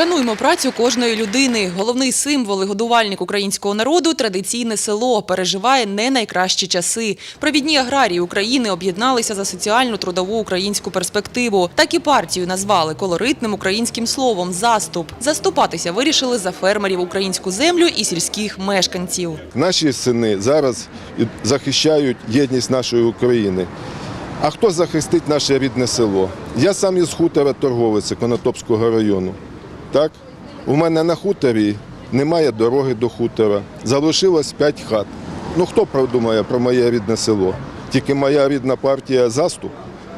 Шануймо працю кожної людини. Головний символ і годувальник українського народу традиційне село переживає не найкращі часи. Провідні аграрії України об'єдналися за соціальну трудову українську перспективу. Так і партію назвали колоритним українським словом заступ. Заступатися вирішили за фермерів українську землю і сільських мешканців. Наші сини зараз захищають єдність нашої України. А хто захистить наше рідне село? Я сам із хутора торговець Конотопського району. Так? У мене на хуторі немає дороги до хутора. Залишилось п'ять хат. Ну хто продумає про моє рідне село? Тільки моя рідна партія заступ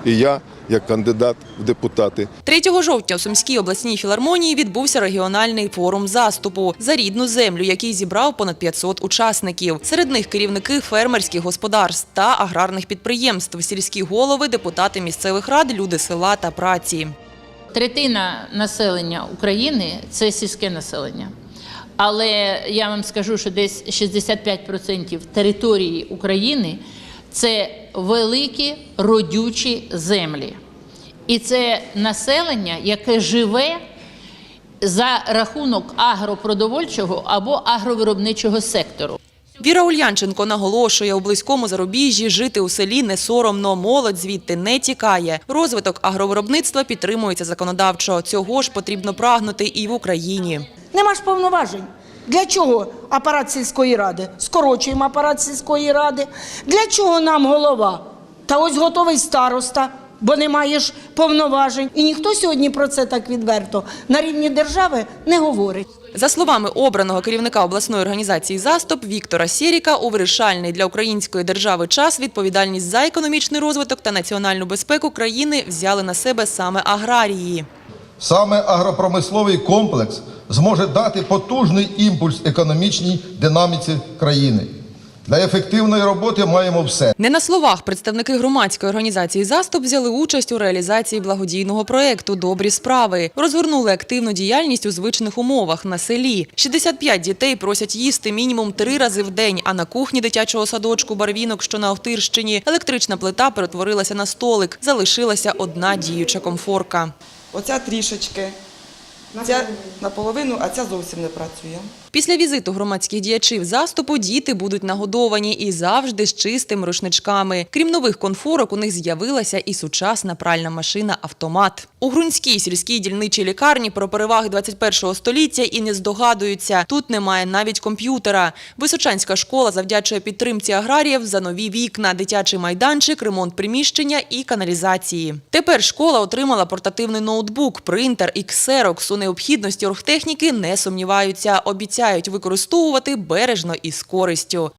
і я як кандидат в депутати. 3 жовтня у Сумській обласній філармонії відбувся регіональний форум заступу за рідну землю, який зібрав понад 500 учасників. Серед них керівники фермерських господарств та аграрних підприємств, сільські голови, депутати місцевих рад, люди села та праці. Третина населення України це сільське населення. Але я вам скажу, що десь 65% території України це великі родючі землі. І це населення, яке живе за рахунок агропродовольчого або агровиробничого сектору. Віра Ульянченко наголошує, у близькому зарубіжжі жити у селі не соромно, молодь звідти не тікає. Розвиток агровиробництва підтримується законодавчо. Цього ж потрібно прагнути і в Україні. Нема ж повноважень. Для чого апарат сільської ради? Скорочуємо апарат сільської ради. Для чого нам голова? Та ось готовий староста, бо немає ж повноважень. І ніхто сьогодні про це так відверто на рівні держави не говорить. За словами обраного керівника обласної організації «Заступ» Віктора Сєріка, у вирішальний для української держави час відповідальність за економічний розвиток та національну безпеку країни взяли на себе саме аграрії. Саме агропромисловий комплекс зможе дати потужний імпульс економічній динаміці країни. Для ефективної роботи маємо все. Не на словах представники громадської організації «Заступ» взяли участь у реалізації благодійного проєкту «Добрі справи». Розгорнули активну діяльність у звичних умовах на селі. 65 дітей просять їсти мінімум три рази в день, а на кухні дитячого садочку «Барвінок», що на Охтирщині, електрична плита перетворилася на столик. Залишилася одна діюча комфорка. Оця трішечки, ця наполовину, а ця зовсім не працює. Після візиту громадських діячів заступу діти будуть нагодовані і завжди з чистими рушничками. Крім нових конфорок, у них з'явилася і сучасна пральна машина «Автомат». У Грунській сільській дільничій лікарні про переваги 21-го століття і не здогадуються. Тут немає навіть комп'ютера. Височанська школа завдячує підтримці аграріїв за нові вікна, дитячий майданчик, ремонт приміщення і каналізації. Тепер школа отримала портативний ноутбук, принтер і ксерокс. Необхідності оргтехніки не сумніваються. Обіцяють використовувати бережно і з користю.